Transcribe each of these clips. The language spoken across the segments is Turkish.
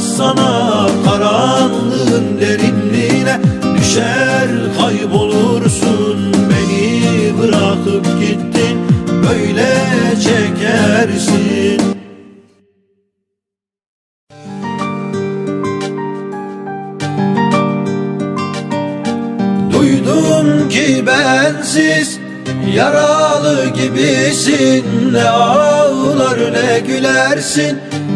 sana karanlığın derinliğine. Düşer kaybolursun. Beni bırakıp gittin. Böyle çekersin. Duydum ki bensiz Yaralı gibisin. Ne ağlar ne gülersin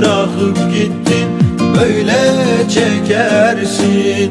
bırakıp gittin Böyle çekersin.